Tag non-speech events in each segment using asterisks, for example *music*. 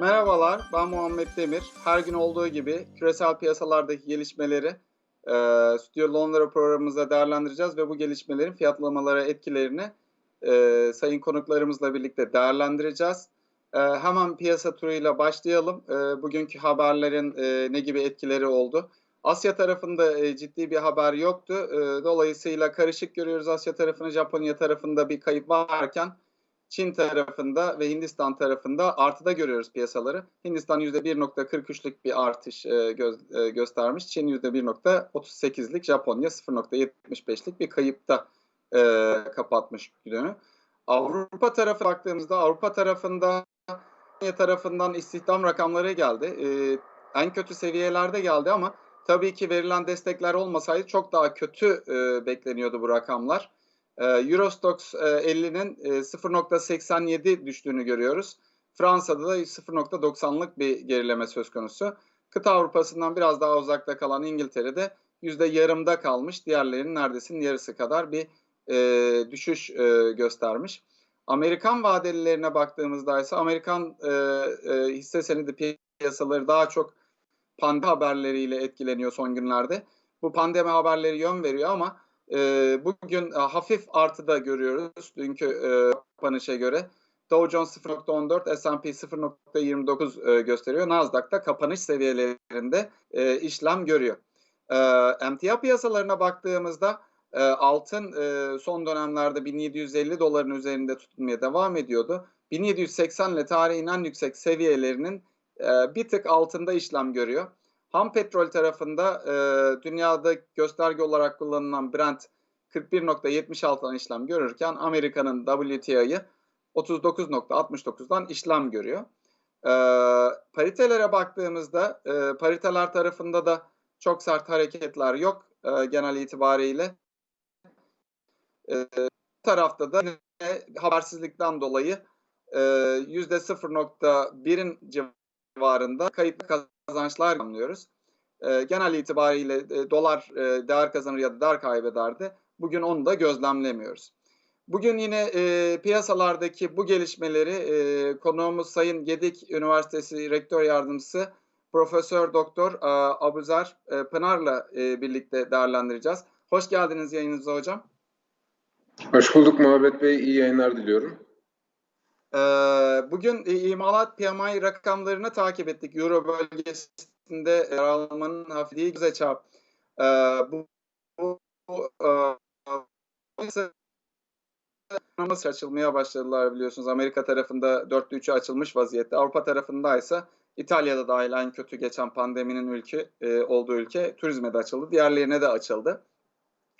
Merhabalar, ben Muhammed Demir. Her gün olduğu gibi küresel piyasalardaki gelişmeleri e, Stüdyo Londra programımızda değerlendireceğiz ve bu gelişmelerin fiyatlamalara etkilerini e, sayın konuklarımızla birlikte değerlendireceğiz. E, hemen piyasa turuyla başlayalım. E, bugünkü haberlerin e, ne gibi etkileri oldu? Asya tarafında e, ciddi bir haber yoktu. E, dolayısıyla karışık görüyoruz Asya tarafını. Japonya tarafında bir kayıp varken Çin tarafında ve Hindistan tarafında artıda görüyoruz piyasaları. Hindistan %1.43'lük bir artış e, göz, e, göstermiş. Çin %1.38'lik, Japonya 0.75'lik bir kayıpta e, kapatmış günü. Avrupa tarafı baktığımızda Avrupa tarafında tarafından istihdam rakamları geldi. E, en kötü seviyelerde geldi ama tabii ki verilen destekler olmasaydı çok daha kötü e, bekleniyordu bu rakamlar. Ee, Eurostox 50'nin e, 0.87 e, düştüğünü görüyoruz. Fransa'da da 0.90'lık bir gerileme söz konusu. Kıta Avrupa'sından biraz daha uzakta kalan İngiltere'de yüzde yarımda kalmış. Diğerlerinin neredeyse yarısı kadar bir e, düşüş e, göstermiş. Amerikan vadelilerine baktığımızda ise Amerikan e, e, hisse senedi piyasaları daha çok pandemi haberleriyle etkileniyor son günlerde. Bu pandemi haberleri yön veriyor ama e, bugün hafif artıda görüyoruz dünkü e, kapanışa göre. Dow Jones 0.14, S&P 0.29 e, gösteriyor. Nasdaq'ta kapanış seviyelerinde e, işlem görüyor. E, emtia piyasalarına baktığımızda e, altın e, son dönemlerde 1750 doların üzerinde tutulmaya devam ediyordu. 1780 ile tarihin en yüksek seviyelerinin e, bir tık altında işlem görüyor. Ham petrol tarafında e, dünyada gösterge olarak kullanılan Brent 41.76'dan işlem görürken Amerika'nın WTI'yi 39.69'dan işlem görüyor. E, paritelere baktığımızda e, pariteler tarafında da çok sert hareketler yok e, genel itibariyle. E, tarafta da habersizlikten dolayı e, %0.1'in civarında kayıp kazançlar anlıyoruz. E, genel itibariyle e, dolar e, değer kazanır ya da değer kaybederdi. Bugün onu da gözlemlemiyoruz. Bugün yine e, piyasalardaki bu gelişmeleri e, konuğumuz Sayın Gedik Üniversitesi Rektör Yardımcısı Profesör Doktor e, Abuzer e, Pınar'la e, birlikte değerlendireceğiz. Hoş geldiniz yayınımıza hocam. Hoş bulduk Muhabbet Bey. İyi yayınlar diliyorum. Bugün imalat PMI rakamlarını takip ettik. Euro bölgesinde yer almanın hafifliği göze çarp. Bu, bu, nasıl *laughs* açılmaya başladılar biliyorsunuz. Amerika tarafında 4'te 3'ü açılmış vaziyette. Avrupa tarafında ise İtalya'da dahil en kötü geçen pandeminin ülke e, olduğu ülke turizme de açıldı. Diğerlerine de açıldı.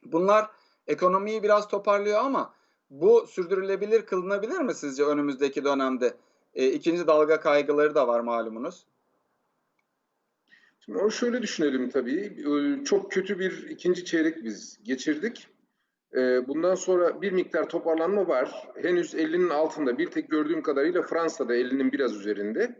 Bunlar ekonomiyi biraz toparlıyor ama bu sürdürülebilir kılınabilir mi sizce önümüzdeki dönemde? E, ikinci dalga kaygıları da var malumunuz. Şimdi onu şöyle düşünelim tabii. Ee, çok kötü bir ikinci çeyrek biz geçirdik. Ee, bundan sonra bir miktar toparlanma var. Henüz 50'nin altında. Bir tek gördüğüm kadarıyla Fransa'da 50'nin biraz üzerinde.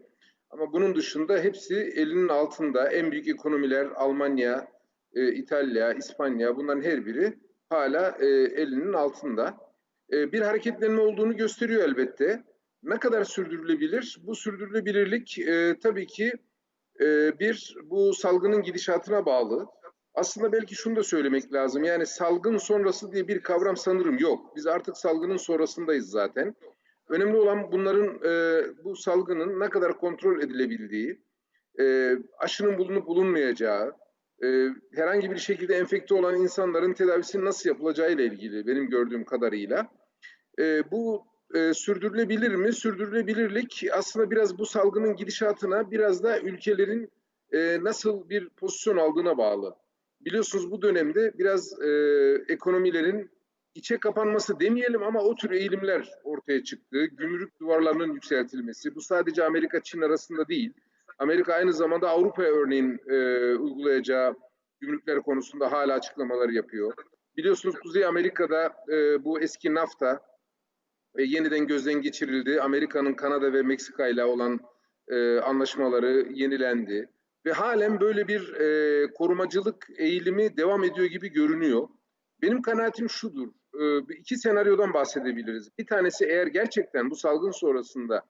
Ama bunun dışında hepsi 50'nin altında. En büyük ekonomiler Almanya, e, İtalya, İspanya bunların her biri hala 50'nin e, altında. E, bir hareketlenme olduğunu gösteriyor elbette. Ne kadar sürdürülebilir? Bu sürdürülebilirlik e, tabii ki e, bir bu salgının gidişatına bağlı. Aslında belki şunu da söylemek lazım. Yani salgın sonrası diye bir kavram sanırım yok. Biz artık salgının sonrasındayız zaten. Önemli olan bunların e, bu salgının ne kadar kontrol edilebildiği, e, aşının bulunup bulunmayacağı, e, herhangi bir şekilde enfekte olan insanların tedavisinin nasıl yapılacağı ile ilgili benim gördüğüm kadarıyla. E, bu e, sürdürülebilir mi? Sürdürülebilirlik aslında biraz bu salgının gidişatına biraz da ülkelerin e, nasıl bir pozisyon aldığına bağlı. Biliyorsunuz bu dönemde biraz e, ekonomilerin içe kapanması demeyelim ama o tür eğilimler ortaya çıktı. Gümrük duvarlarının yükseltilmesi. Bu sadece Amerika-Çin arasında değil. Amerika aynı zamanda Avrupa'ya örneğin e, uygulayacağı gümrükler konusunda hala açıklamalar yapıyor. Biliyorsunuz Kuzey Amerika'da e, bu eski NAFTA e, yeniden gözden geçirildi. Amerika'nın Kanada ve Meksika ile olan e, anlaşmaları yenilendi. Ve halen böyle bir e, korumacılık eğilimi devam ediyor gibi görünüyor. Benim kanaatim şudur. E, iki senaryodan bahsedebiliriz. Bir tanesi eğer gerçekten bu salgın sonrasında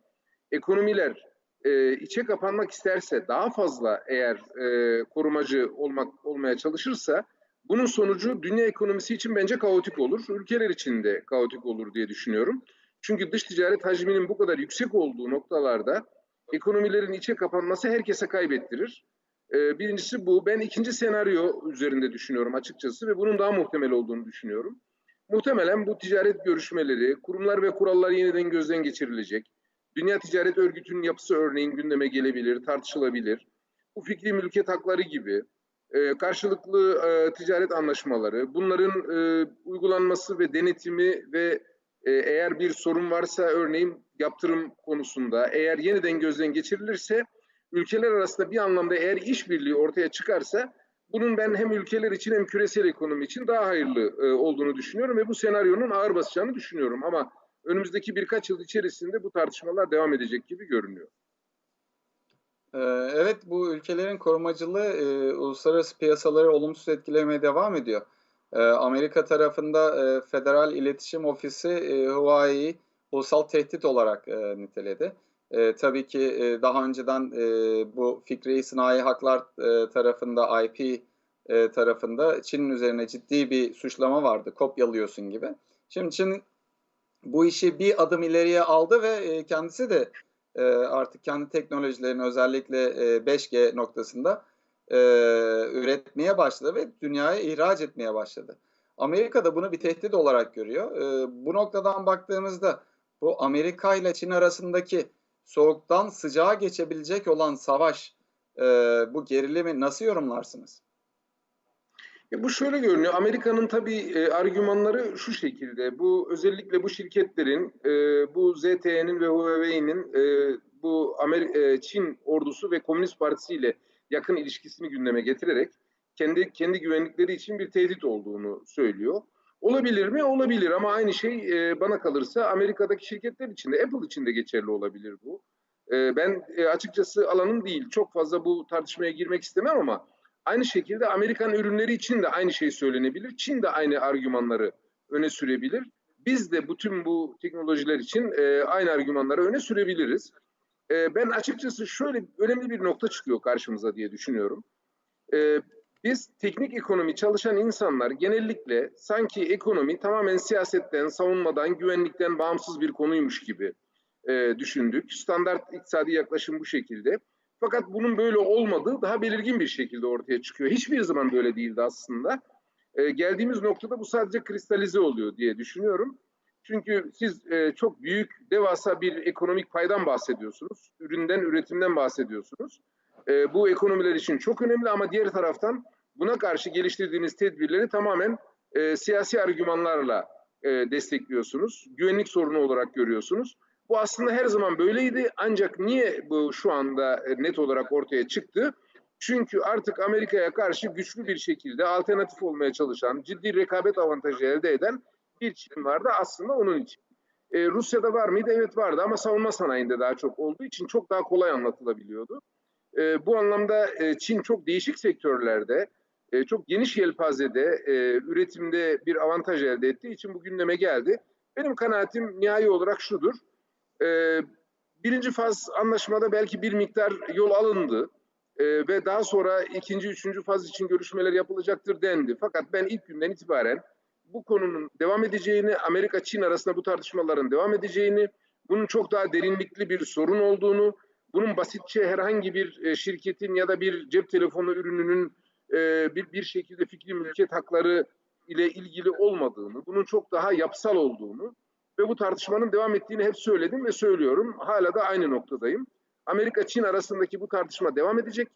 ekonomiler e, içe kapanmak isterse, daha fazla eğer e, korumacı olmak olmaya çalışırsa bunun sonucu dünya ekonomisi için bence kaotik olur. Ülkeler için de kaotik olur diye düşünüyorum. Çünkü dış ticaret hacminin bu kadar yüksek olduğu noktalarda ekonomilerin içe kapanması herkese kaybettirir. Ee, birincisi bu. Ben ikinci senaryo üzerinde düşünüyorum açıkçası ve bunun daha muhtemel olduğunu düşünüyorum. Muhtemelen bu ticaret görüşmeleri, kurumlar ve kurallar yeniden gözden geçirilecek. Dünya Ticaret Örgütü'nün yapısı örneğin gündeme gelebilir, tartışılabilir. Bu fikri mülkiyet hakları gibi e, karşılıklı e, ticaret anlaşmaları, bunların e, uygulanması ve denetimi ve eğer bir sorun varsa örneğin yaptırım konusunda eğer yeniden gözden geçirilirse ülkeler arasında bir anlamda eğer işbirliği ortaya çıkarsa bunun ben hem ülkeler için hem küresel ekonomi için daha hayırlı olduğunu düşünüyorum ve bu senaryonun ağır basacağını düşünüyorum ama önümüzdeki birkaç yıl içerisinde bu tartışmalar devam edecek gibi görünüyor. Ee, Evet, bu ülkelerin korumacılığı e, uluslararası piyasaları olumsuz etkilemeye devam ediyor. Ee, Amerika tarafında e, Federal İletişim Ofisi e, Huawei'yi ulusal tehdit olarak e, niteledi. E, tabii ki e, daha önceden e, bu fikri sınai haklar e, tarafında, IP e, tarafında Çin'in üzerine ciddi bir suçlama vardı, kopyalıyorsun gibi. Şimdi Çin bu işi bir adım ileriye aldı ve e, kendisi de e, artık kendi teknolojilerini özellikle e, 5G noktasında e, üretmeye başladı ve dünyaya ihraç etmeye başladı. Amerika da bunu bir tehdit olarak görüyor. E, bu noktadan baktığımızda bu Amerika ile Çin arasındaki soğuktan sıcağa geçebilecek olan savaş, e, bu gerilimi nasıl yorumlarsınız? Ya bu şöyle görünüyor. Amerika'nın tabii e, argümanları şu şekilde. Bu özellikle bu şirketlerin, e, bu ZTE'nin ve Huawei'nin e, bu Amer e, Çin ordusu ve Komünist Partisi ile yakın ilişkisini gündeme getirerek kendi kendi güvenlikleri için bir tehdit olduğunu söylüyor. Olabilir mi? Olabilir ama aynı şey e, bana kalırsa Amerika'daki şirketler için de Apple için de geçerli olabilir bu. E, ben e, açıkçası alanım değil. Çok fazla bu tartışmaya girmek istemem ama Aynı şekilde Amerikan ürünleri için de aynı şey söylenebilir. Çin de aynı argümanları öne sürebilir. Biz de bütün bu teknolojiler için e, aynı argümanları öne sürebiliriz. E, ben açıkçası şöyle önemli bir nokta çıkıyor karşımıza diye düşünüyorum. E, biz teknik ekonomi çalışan insanlar genellikle sanki ekonomi tamamen siyasetten, savunmadan, güvenlikten bağımsız bir konuymuş gibi e, düşündük. Standart iktisadi yaklaşım bu şekilde. Fakat bunun böyle olmadığı daha belirgin bir şekilde ortaya çıkıyor. Hiçbir zaman böyle değildi aslında. E, geldiğimiz noktada bu sadece kristalize oluyor diye düşünüyorum. Çünkü siz e, çok büyük, devasa bir ekonomik paydan bahsediyorsunuz. Üründen, üretimden bahsediyorsunuz. E, bu ekonomiler için çok önemli ama diğer taraftan buna karşı geliştirdiğiniz tedbirleri tamamen e, siyasi argümanlarla e, destekliyorsunuz. Güvenlik sorunu olarak görüyorsunuz. Bu aslında her zaman böyleydi ancak niye bu şu anda e, net olarak ortaya çıktı? Çünkü artık Amerika'ya karşı güçlü bir şekilde alternatif olmaya çalışan, ciddi rekabet avantajı elde eden bir Çin vardı aslında onun için. Ee, Rusya'da var mıydı? Evet vardı ama savunma sanayinde daha çok olduğu için çok daha kolay anlatılabiliyordu. Ee, bu anlamda e, Çin çok değişik sektörlerde, e, çok geniş yelpazede e, üretimde bir avantaj elde ettiği için bu gündeme geldi. Benim kanaatim nihai olarak şudur. E, birinci faz anlaşmada belki bir miktar yol alındı e, ve daha sonra ikinci, üçüncü faz için görüşmeler yapılacaktır dendi. Fakat ben ilk günden itibaren bu konunun devam edeceğini, Amerika-Çin arasında bu tartışmaların devam edeceğini, bunun çok daha derinlikli bir sorun olduğunu, bunun basitçe herhangi bir e, şirketin ya da bir cep telefonu ürününün e, bir, bir şekilde fikri mülkiyet hakları ile ilgili olmadığını, bunun çok daha yapısal olduğunu ve bu tartışmanın devam ettiğini hep söyledim ve söylüyorum. Hala da aynı noktadayım. Amerika-Çin arasındaki bu tartışma devam edecek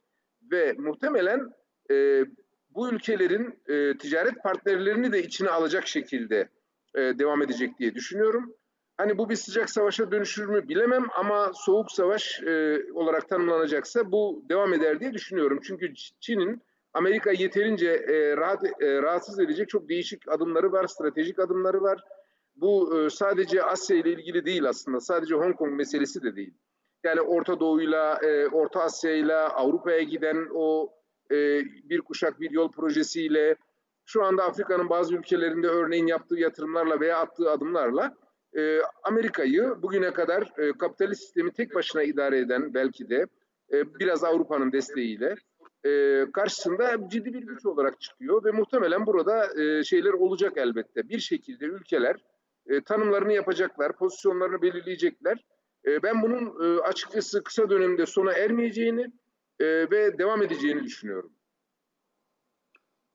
ve muhtemelen e, bu ülkelerin e, ticaret partnerlerini de içine alacak şekilde e, devam edecek diye düşünüyorum. Hani bu bir sıcak savaşa dönüşür mü bilemem ama soğuk savaş e, olarak tanımlanacaksa bu devam eder diye düşünüyorum. Çünkü Çin'in Amerika yeterince e, rahat e, rahatsız edecek çok değişik adımları var, stratejik adımları var bu e, sadece Asya ile ilgili değil aslında. Sadece Hong Kong meselesi de değil. Yani Orta Doğu'yla, e, Orta Asya'yla, Avrupa'ya giden o e, bir kuşak bir yol projesiyle şu anda Afrika'nın bazı ülkelerinde örneğin yaptığı yatırımlarla veya attığı adımlarla Amerika'yı bugüne kadar kapitalist sistemi tek başına idare eden belki de biraz Avrupa'nın desteğiyle karşısında ciddi bir güç olarak çıkıyor ve muhtemelen burada şeyler olacak elbette. Bir şekilde ülkeler e, tanımlarını yapacaklar, pozisyonlarını belirleyecekler. E, ben bunun e, açıkçası kısa dönemde sona ermeyeceğini e, ve devam edeceğini düşünüyorum.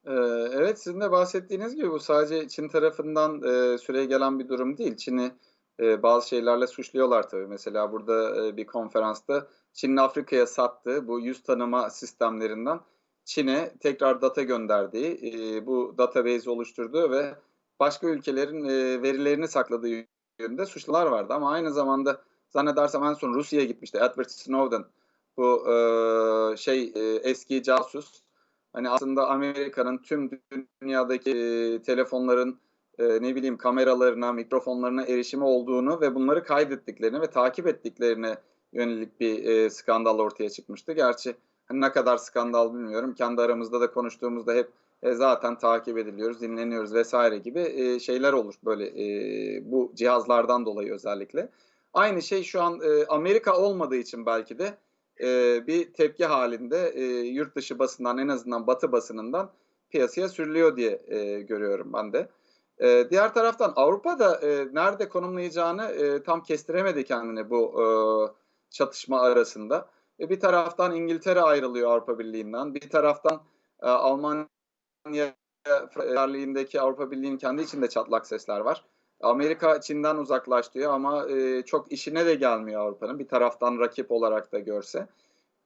Ee, Evet, sizin de bahsettiğiniz gibi bu sadece Çin tarafından e, süre gelen bir durum değil. Çin'i e, bazı şeylerle suçluyorlar tabii. Mesela burada e, bir konferansta Çin'in Afrika'ya sattığı bu yüz tanıma sistemlerinden Çin'e tekrar data gönderdiği, e, bu database oluşturduğu ve başka ülkelerin e, verilerini sakladığı yönünde suçlular vardı. Ama aynı zamanda zannedersem en son Rusya'ya gitmişti. Edward Snowden bu e, şey e, eski casus hani aslında Amerika'nın tüm dünyadaki e, telefonların e, ne bileyim kameralarına, mikrofonlarına erişimi olduğunu ve bunları kaydettiklerini ve takip ettiklerine yönelik bir e, skandal ortaya çıkmıştı. Gerçi hani ne kadar skandal bilmiyorum. Kendi aramızda da konuştuğumuzda hep e, zaten takip ediliyoruz, dinleniyoruz vesaire gibi e, şeyler olur böyle e, bu cihazlardan dolayı özellikle. Aynı şey şu an e, Amerika olmadığı için belki de e, bir tepki halinde e, yurt dışı basından en azından batı basınından piyasaya sürülüyor diye e, görüyorum ben de. E, diğer taraftan Avrupa'da e, nerede konumlayacağını e, tam kestiremedi kendini bu e, çatışma arasında. E, bir taraftan İngiltere ayrılıyor Avrupa Birliği'nden, bir taraftan e, Almanya Birliği'ndeki Avrupa Birliği'nin kendi içinde çatlak sesler var. Amerika Çin'den uzaklaştıyor ama e, çok işine de gelmiyor Avrupa'nın bir taraftan rakip olarak da görse.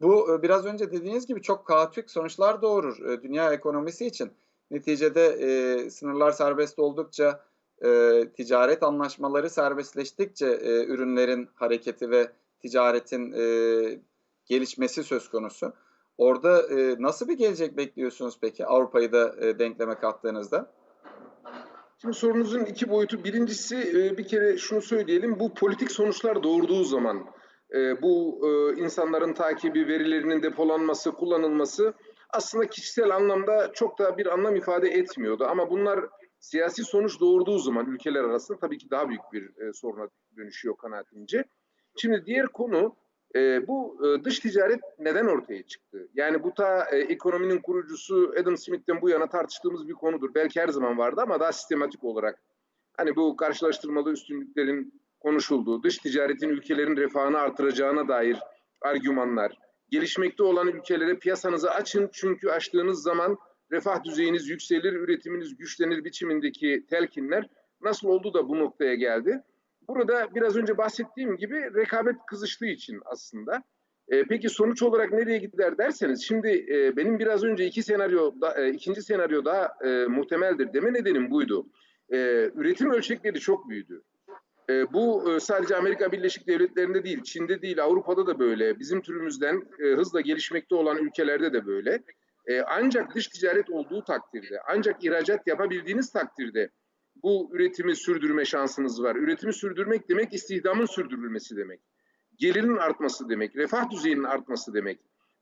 Bu e, biraz önce dediğiniz gibi çok kaotik sonuçlar doğurur e, dünya ekonomisi için. Neticede e, sınırlar serbest oldukça, e, ticaret anlaşmaları serbestleştikçe e, ürünlerin hareketi ve ticaretin e, gelişmesi söz konusu. Orada e, nasıl bir gelecek bekliyorsunuz peki Avrupa'yı da e, denkleme kattığınızda? Şimdi sorunuzun iki boyutu. Birincisi e, bir kere şunu söyleyelim. Bu politik sonuçlar doğurduğu zaman e, bu e, insanların takibi, verilerinin depolanması, kullanılması aslında kişisel anlamda çok da bir anlam ifade etmiyordu. Ama bunlar siyasi sonuç doğurduğu zaman ülkeler arasında tabii ki daha büyük bir soruna dönüşüyor kanaatimce. Şimdi diğer konu e, bu e, dış ticaret neden ortaya çıktı? Yani bu ta e, ekonominin kurucusu Adam Smith'ten bu yana tartıştığımız bir konudur. Belki her zaman vardı ama daha sistematik olarak. Hani bu karşılaştırmalı üstünlüklerin konuşulduğu, dış ticaretin ülkelerin refahını artıracağına dair argümanlar, gelişmekte olan ülkelere piyasanızı açın çünkü açtığınız zaman refah düzeyiniz yükselir, üretiminiz güçlenir biçimindeki telkinler nasıl oldu da bu noktaya geldi? Burada biraz önce bahsettiğim gibi rekabet kızıştığı için aslında. E, peki sonuç olarak nereye gider derseniz, şimdi e, benim biraz önce iki senaryo, da, e, ikinci senaryo daha e, muhtemeldir deme nedenim buydu. E, üretim ölçekleri çok büyüdü. E, bu e, sadece Amerika Birleşik Devletleri'nde değil, Çin'de değil, Avrupa'da da böyle. Bizim türümüzden e, hızla gelişmekte olan ülkelerde de böyle. E, ancak dış ticaret olduğu takdirde, ancak ihracat yapabildiğiniz takdirde bu üretimi sürdürme şansınız var. Üretimi sürdürmek demek istihdamın sürdürülmesi demek. Gelirin artması demek, refah düzeyinin artması demek.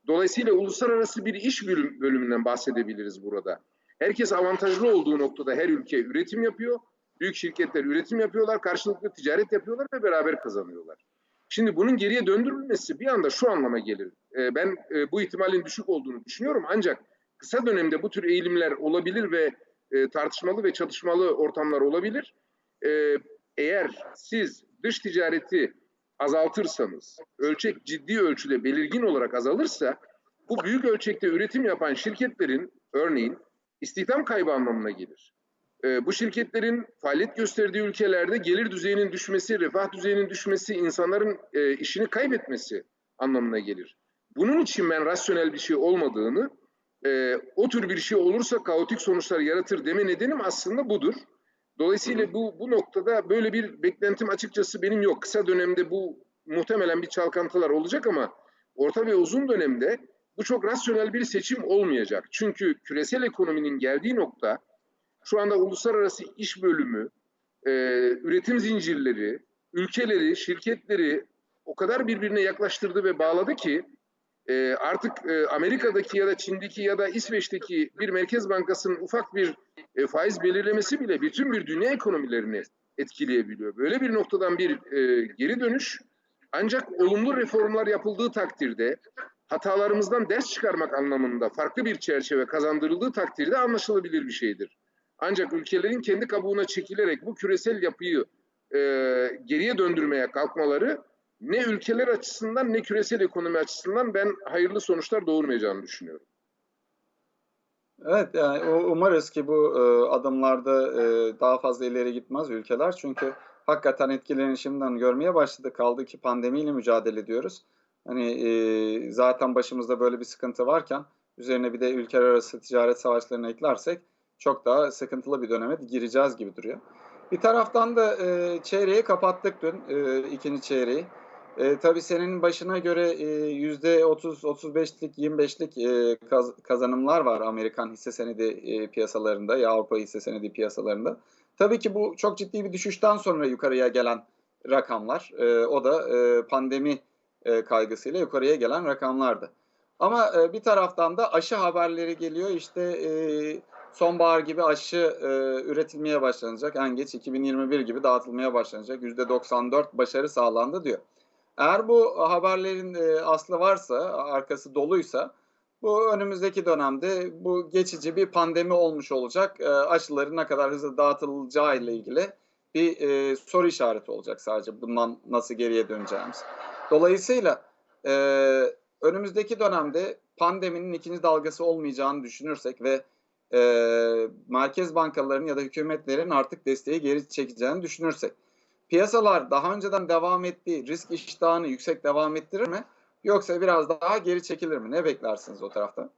Dolayısıyla uluslararası bir iş bölüm, bölümünden bahsedebiliriz burada. Herkes avantajlı olduğu noktada her ülke üretim yapıyor. Büyük şirketler üretim yapıyorlar, karşılıklı ticaret yapıyorlar ve beraber kazanıyorlar. Şimdi bunun geriye döndürülmesi bir anda şu anlama gelir. E, ben e, bu ihtimalin düşük olduğunu düşünüyorum ancak kısa dönemde bu tür eğilimler olabilir ve e, tartışmalı ve çatışmalı ortamlar olabilir. E, eğer siz dış ticareti azaltırsanız, ölçek ciddi ölçüde belirgin olarak azalırsa, bu büyük ölçekte üretim yapan şirketlerin örneğin istihdam kaybı anlamına gelir. E, bu şirketlerin faaliyet gösterdiği ülkelerde gelir düzeyinin düşmesi, refah düzeyinin düşmesi, insanların e, işini kaybetmesi anlamına gelir. Bunun için ben rasyonel bir şey olmadığını e, o tür bir şey olursa kaotik sonuçlar yaratır deme nedenim aslında budur. Dolayısıyla bu, bu noktada böyle bir beklentim açıkçası benim yok. Kısa dönemde bu muhtemelen bir çalkantılar olacak ama orta ve uzun dönemde bu çok rasyonel bir seçim olmayacak. Çünkü küresel ekonominin geldiği nokta şu anda uluslararası iş bölümü, e, üretim zincirleri, ülkeleri, şirketleri o kadar birbirine yaklaştırdı ve bağladı ki e, artık e, Amerika'daki ya da Çin'deki ya da İsveç'teki bir merkez bankasının ufak bir e, faiz belirlemesi bile bütün bir dünya ekonomilerini etkileyebiliyor. Böyle bir noktadan bir e, geri dönüş ancak olumlu reformlar yapıldığı takdirde hatalarımızdan ders çıkarmak anlamında farklı bir çerçeve kazandırıldığı takdirde anlaşılabilir bir şeydir. Ancak ülkelerin kendi kabuğuna çekilerek bu küresel yapıyı e, geriye döndürmeye kalkmaları ne ülkeler açısından ne küresel ekonomi açısından ben hayırlı sonuçlar doğurmayacağını düşünüyorum. Evet yani umarız ki bu e, adımlarda e, daha fazla ileri gitmez ülkeler. Çünkü hakikaten etkilerini şimdiden görmeye başladık. Kaldı ki pandemiyle mücadele ediyoruz. Hani e, zaten başımızda böyle bir sıkıntı varken üzerine bir de ülkeler arası ticaret savaşlarını eklersek çok daha sıkıntılı bir döneme gireceğiz gibi duruyor. Bir taraftan da e, çeyreği kapattık dün, e, ikinci çeyreği. E, tabii senin başına göre e, yüzde 30-35'lik, 25'lik e, kaz- kazanımlar var Amerikan hisse senedi e, piyasalarında ya Avrupa hisse senedi piyasalarında. Tabii ki bu çok ciddi bir düşüşten sonra yukarıya gelen rakamlar. E, o da e, pandemi e, kaygısıyla yukarıya gelen rakamlardı. Ama e, bir taraftan da aşı haberleri geliyor. İşte e, sonbahar gibi aşı e, üretilmeye başlanacak. En geç 2021 gibi dağıtılmaya başlanacak. %94 başarı sağlandı diyor. Eğer bu haberlerin e, aslı varsa, arkası doluysa bu önümüzdeki dönemde bu geçici bir pandemi olmuş olacak. E, aşıların ne kadar hızlı dağıtılacağı ile ilgili bir e, soru işareti olacak sadece bundan nasıl geriye döneceğimiz. Dolayısıyla önümüzdeki dönemde pandeminin ikinci dalgası olmayacağını düşünürsek ve merkez bankalarının ya da hükümetlerin artık desteği geri çekeceğini düşünürsek piyasalar daha önceden devam ettiği risk iştahını yüksek devam ettirir mi? Yoksa biraz daha geri çekilir mi? Ne beklersiniz o tarafta?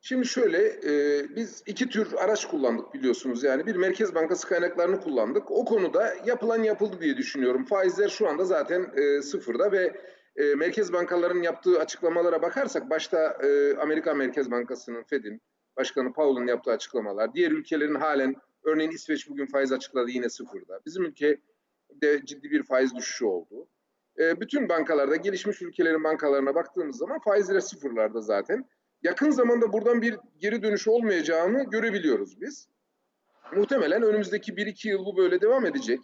Şimdi şöyle, e, biz iki tür araç kullandık biliyorsunuz. Yani bir Merkez Bankası kaynaklarını kullandık. O konuda yapılan yapıldı diye düşünüyorum. Faizler şu anda zaten e, sıfırda ve e, merkez bankalarının yaptığı açıklamalara bakarsak, başta e, Amerika Merkez Bankası'nın, Fed'in, Başkanı Powell'ın yaptığı açıklamalar, diğer ülkelerin halen, örneğin İsveç bugün faiz açıkladı yine sıfırda. Bizim ülke de ciddi bir faiz düşüşü oldu. E, bütün bankalarda, gelişmiş ülkelerin bankalarına baktığımız zaman faizler sıfırlarda zaten yakın zamanda buradan bir geri dönüş olmayacağını görebiliyoruz biz. Muhtemelen önümüzdeki 1-2 yıl bu böyle devam edecek.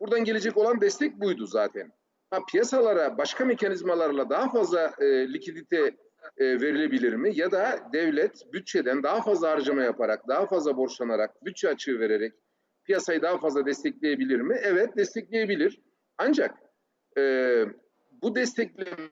Buradan gelecek olan destek buydu zaten. Ha, piyasalara başka mekanizmalarla daha fazla e, likidite e, verilebilir mi? Ya da devlet bütçeden daha fazla harcama yaparak, daha fazla borçlanarak, bütçe açığı vererek piyasayı daha fazla destekleyebilir mi? Evet destekleyebilir. Ancak e, bu destekleme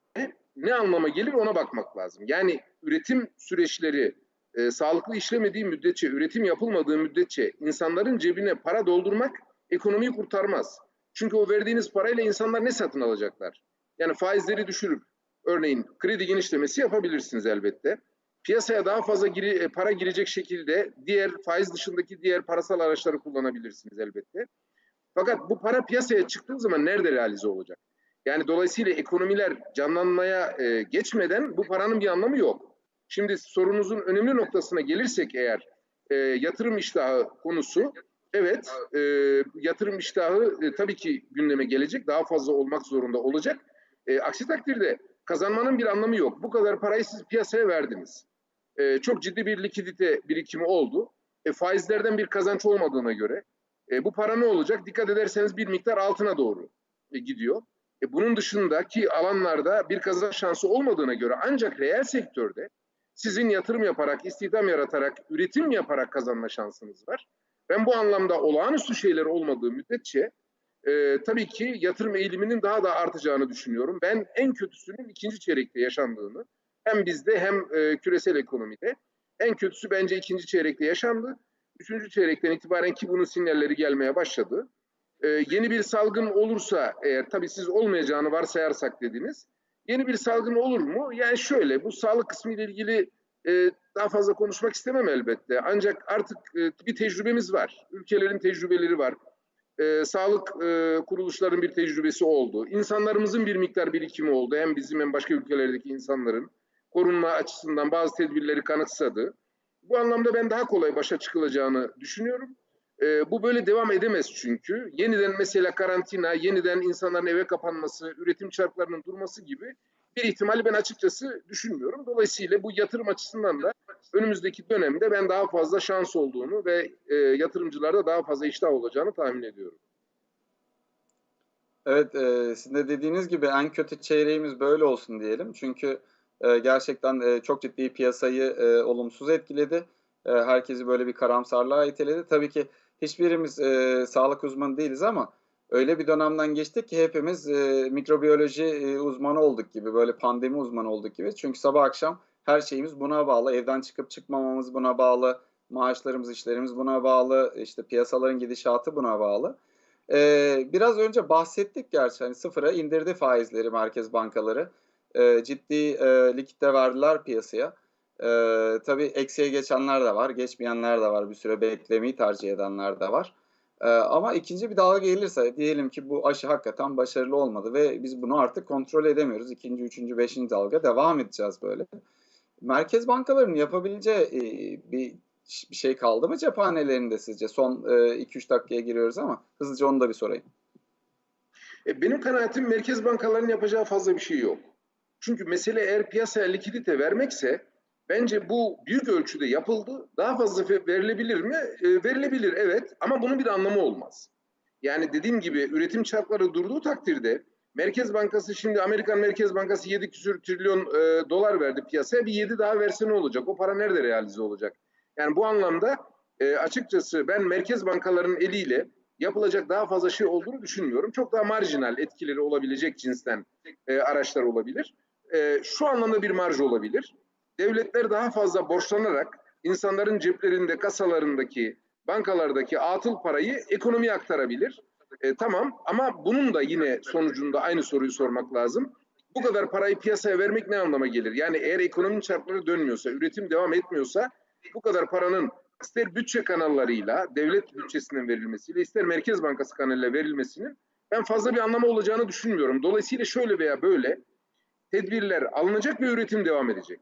ne anlama gelir ona bakmak lazım. Yani üretim süreçleri e, sağlıklı işlemediği müddetçe, üretim yapılmadığı müddetçe insanların cebine para doldurmak ekonomiyi kurtarmaz. Çünkü o verdiğiniz parayla insanlar ne satın alacaklar? Yani faizleri düşürüp örneğin kredi genişlemesi yapabilirsiniz elbette. Piyasaya daha fazla giri, e, para girecek şekilde diğer faiz dışındaki diğer parasal araçları kullanabilirsiniz elbette. Fakat bu para piyasaya çıktığı zaman nerede realize olacak? Yani dolayısıyla ekonomiler canlanmaya e, geçmeden bu paranın bir anlamı yok. Şimdi sorunuzun önemli noktasına gelirsek eğer e, yatırım iştahı konusu, evet e, yatırım iştahı e, tabii ki gündeme gelecek, daha fazla olmak zorunda olacak. E, aksi takdirde kazanmanın bir anlamı yok. Bu kadar parayı siz piyasaya verdiniz. E, çok ciddi bir likidite birikimi oldu. E, faizlerden bir kazanç olmadığına göre e, bu para ne olacak? Dikkat ederseniz bir miktar altına doğru e, gidiyor. E, bunun dışındaki alanlarda bir kazanç şansı olmadığına göre ancak reel sektörde sizin yatırım yaparak, istihdam yaratarak, üretim yaparak kazanma şansınız var. Ben bu anlamda olağanüstü şeyler olmadığı müddetçe e, tabii ki yatırım eğiliminin daha da artacağını düşünüyorum. Ben en kötüsünün ikinci çeyrekte yaşandığını hem bizde hem e, küresel ekonomide en kötüsü bence ikinci çeyrekte yaşandı. Üçüncü çeyrekten itibaren ki bunun sinyalleri gelmeye başladı. Ee, yeni bir salgın olursa eğer tabii siz olmayacağını varsayarsak dediniz. Yeni bir salgın olur mu? Yani şöyle bu sağlık kısmı ile ilgili e, daha fazla konuşmak istemem elbette. Ancak artık e, bir tecrübemiz var. Ülkelerin tecrübeleri var. E, sağlık e, kuruluşların bir tecrübesi oldu. İnsanlarımızın bir miktar birikimi oldu. Hem bizim hem başka ülkelerdeki insanların korunma açısından bazı tedbirleri kanıksadı. Bu anlamda ben daha kolay başa çıkılacağını düşünüyorum. E, bu böyle devam edemez çünkü. Yeniden mesela karantina, yeniden insanların eve kapanması, üretim çarklarının durması gibi bir ihtimali ben açıkçası düşünmüyorum. Dolayısıyla bu yatırım açısından da önümüzdeki dönemde ben daha fazla şans olduğunu ve e, yatırımcılarda daha fazla iştah olacağını tahmin ediyorum. Evet, e, sizin de dediğiniz gibi en kötü çeyreğimiz böyle olsun diyelim. Çünkü e, gerçekten e, çok ciddi piyasayı e, olumsuz etkiledi. E, herkesi böyle bir karamsarlığa iteledi. Tabii ki hiçbirimiz e, sağlık uzmanı değiliz ama öyle bir dönemden geçtik ki hepimiz e, mikrobiyoloji e, uzmanı olduk gibi, böyle pandemi uzmanı olduk gibi. Çünkü sabah akşam her şeyimiz buna bağlı. Evden çıkıp çıkmamamız buna bağlı. Maaşlarımız, işlerimiz buna bağlı. işte piyasaların gidişatı buna bağlı. Ee, biraz önce bahsettik gerçi hani sıfıra indirdi faizleri merkez bankaları. Ee, ciddi e, likitte verdiler piyasaya. Ee, tabii eksiye geçenler de var, geçmeyenler de var. Bir süre beklemeyi tercih edenler de var. Ee, ama ikinci bir dalga gelirse diyelim ki bu aşı hakikaten başarılı olmadı ve biz bunu artık kontrol edemiyoruz. İkinci, üçüncü, beşinci dalga devam edeceğiz böyle. Merkez bankalarının yapabileceği e, bir bir şey kaldı mı cephanelerinde sizce? Son 2-3 dakikaya giriyoruz ama hızlıca onu da bir sorayım. E, benim kanaatim merkez bankalarının yapacağı fazla bir şey yok. Çünkü mesele eğer piyasaya likidite vermekse bence bu büyük ölçüde yapıldı. Daha fazla verilebilir mi? E, verilebilir evet ama bunun bir anlamı olmaz. Yani dediğim gibi üretim çarkları durduğu takdirde Merkez Bankası şimdi Amerikan Merkez Bankası 7 küsür trilyon e, dolar verdi piyasaya. Bir 7 daha verse ne olacak? O para nerede realize olacak? Yani bu anlamda e, açıkçası ben merkez bankalarının eliyle yapılacak daha fazla şey olduğunu düşünmüyorum. Çok daha marjinal etkileri olabilecek cinsten e, araçlar olabilir. E, şu anlamda bir marj olabilir. Devletler daha fazla borçlanarak insanların ceplerinde, kasalarındaki, bankalardaki atıl parayı ekonomiye aktarabilir. E, tamam ama bunun da yine sonucunda aynı soruyu sormak lazım. Bu kadar parayı piyasaya vermek ne anlama gelir? Yani eğer ekonominin çarkları dönmüyorsa, üretim devam etmiyorsa bu kadar paranın ister bütçe kanallarıyla, devlet bütçesinden verilmesiyle, ister Merkez Bankası kanalıyla verilmesinin ben fazla bir anlamı olacağını düşünmüyorum. Dolayısıyla şöyle veya böyle tedbirler alınacak ve üretim devam edecek.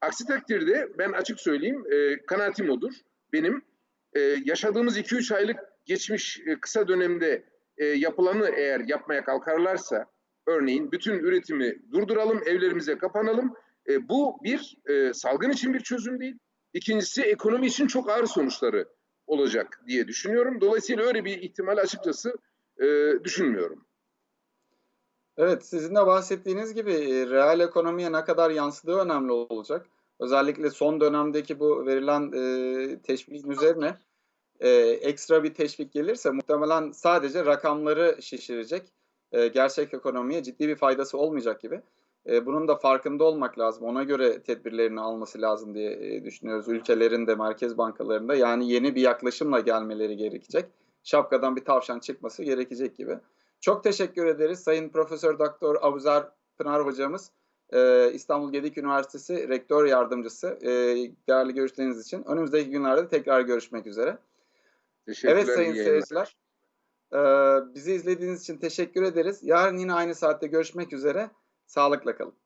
Aksi takdirde ben açık söyleyeyim e, kanaatim odur. Benim e, yaşadığımız 2-3 aylık geçmiş e, kısa dönemde e, yapılanı eğer yapmaya kalkarlarsa örneğin bütün üretimi durduralım, evlerimize kapanalım. E, bu bir salgın için bir çözüm değil. İkincisi ekonomi için çok ağır sonuçları olacak diye düşünüyorum. Dolayısıyla öyle bir ihtimal açıkçası düşünmüyorum. Evet, sizin de bahsettiğiniz gibi reel ekonomiye ne kadar yansıdığı önemli olacak. Özellikle son dönemdeki bu verilen e, teşvikin üzerine e, ekstra bir teşvik gelirse muhtemelen sadece rakamları şişirecek. E, gerçek ekonomiye ciddi bir faydası olmayacak gibi. E, bunun da farkında olmak lazım. Ona göre tedbirlerini alması lazım diye e, düşünüyoruz. Ülkelerin de merkez bankalarında yani yeni bir yaklaşımla gelmeleri gerekecek. Şapkadan bir tavşan çıkması gerekecek gibi. Çok teşekkür ederiz Sayın Profesör Doktor Abuzer Pınar hocamız. E, İstanbul Gedik Üniversitesi Rektör Yardımcısı. E, değerli görüşleriniz için. Önümüzdeki günlerde tekrar görüşmek üzere. Evet sayın seyirciler. E, bizi izlediğiniz için teşekkür ederiz. Yarın yine aynı saatte görüşmek üzere. Sağlıkla kalın.